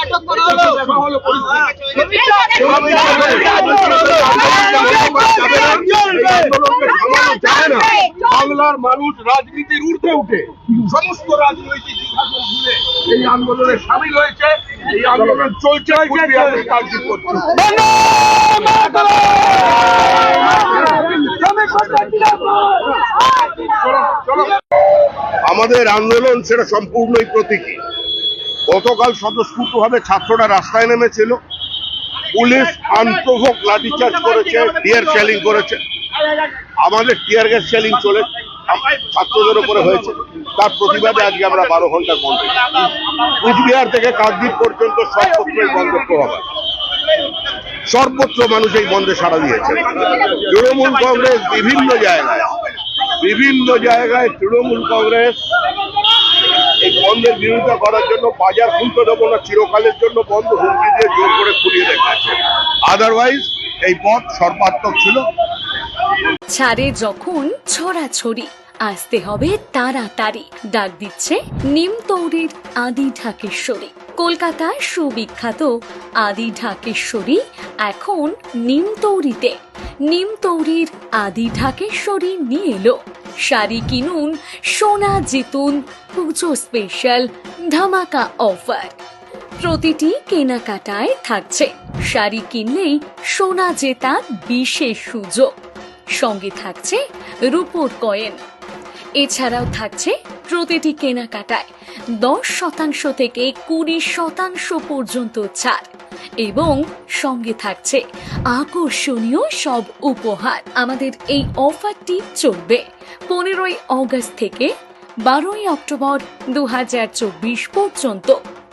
আটক করা হলো বাংলার মানুষ রাজনীতির ঊর্ধ্বে উঠে সমস্ত রাজনৈতিক বিভাজন ভুলে এই আন্দোলনে সামিল হয়েছে এই আন্দোলন চলছে আমাদের আন্দোলন সেটা সম্পূর্ণই প্রতীকী। গতকাল স্বতঃস্ফূর্তভাবে ছাত্ররা রাস্তায় নেমেছিল। পুলিশ আনপ্রভোক লাঠিচার্জ করেছে টিয়ার শেলিং করেছে। আমাদের টিয়ার গ্যাস শেলিং চলে, ছাত্রদের উপরে হয়েছে। তার প্রতিবাদে আজকে আমরা বারো ঘণ্টা বন্ধ কুচবিহার থেকে কাকদ্বীপ পর্যন্ত সর্বত্রই বন্ধ প্রভাব সর্বত্র মানুষ এই বন্ধে সাড়া দিয়েছে। তৃণমূল কংগ্রেস বিভিন্ন জায়গায় বিভিন্ন জায়গায় তৃণমূল কংগ্রেস এই বন্ধের বিরোধিতা করার জন্য বাজার খুলতে দেবো না, চিরকালের জন্য বন্ধ হুমকি দিয়ে জোর করে খুলিয়ে রেখেছে। আদারওয়াইজ এই পথ সর্বাত্মক ছিল। ছাড়ে যখন ছড়াছড়ি, আসতে হবে তাড়াতাড়ি। ডাক দিচ্ছে নিমতৌরির আদি ঢাকেশ্বরী। কলকাতার সুবিখ্যাত আদি ঢাকেশ্বরী এখন নিমতৌরিতে। নিমতৌরির আদি ঢাকেশ্বরী নিয়ে এলো। শাড়ি কিনুন, সোনা জিতুন, পুজো স্পেশাল ধামাকা অফার প্রতিটি কেনাকাটায় থাকছে। শাড়ি কিনলেই সোনা জেতার বিশেষ সুযোগ। সঙ্গে থাকছে রূপোর কয়েন। এছাড়াও থাকছে প্রতিটি কেনাকাটায় দশ শতাংশ থেকে কুড়ি শতাংশ পর্যন্ত ছাড় এবং সঙ্গে থাকছে আকর্ষণীয় সব উপহার। আমাদের এই অফারটি চলবে পনেরোই অগস্ট থেকে বারোই অক্টোবর দু হাজার চব্বিশ পর্যন্ত।